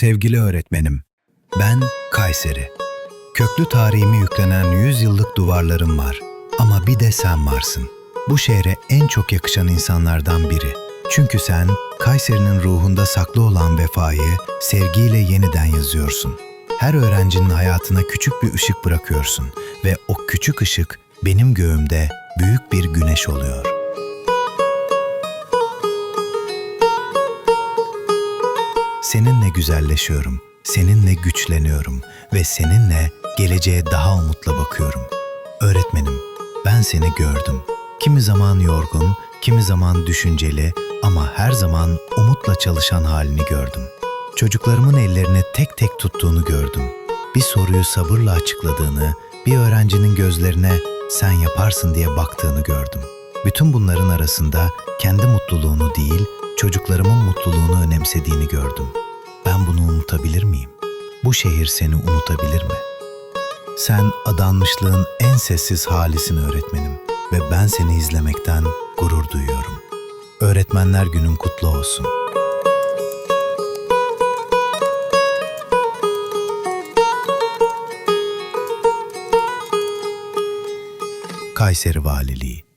Sevgili öğretmenim, ben Kayseri. Köklü tarihimi yüklenen 100 yıllık duvarlarım var. Ama bir de sen varsın. Bu şehre en çok yakışan insanlardan biri. Çünkü sen Kayseri'nin ruhunda saklı olan vefayı sevgiyle yeniden yazıyorsun. Her öğrencinin hayatına küçük bir ışık bırakıyorsun ve o küçük ışık benim göğümde büyük bir güneş oluyor. Seninle güzelleşiyorum, seninle güçleniyorum ve seninle geleceğe daha umutla bakıyorum. Öğretmenim, ben seni gördüm. Kimi zaman yorgun, kimi zaman düşünceli ama her zaman umutla çalışan halini gördüm. Çocuklarımın ellerini tek tek tuttuğunu gördüm. Bir soruyu sabırla açıkladığını, bir öğrencinin gözlerine sen yaparsın diye baktığını gördüm. Bütün bunların arasında kendi mutluluğunu değil, çocuklarımın mutluluğunu önemsediğini gördüm. Ben bunu unutabilir miyim? Bu şehir seni unutabilir mi? Sen adanmışlığın en sessiz halisin öğretmenim ve ben seni izlemekten gurur duyuyorum. Öğretmenler günün kutlu olsun. Kayseri Valiliği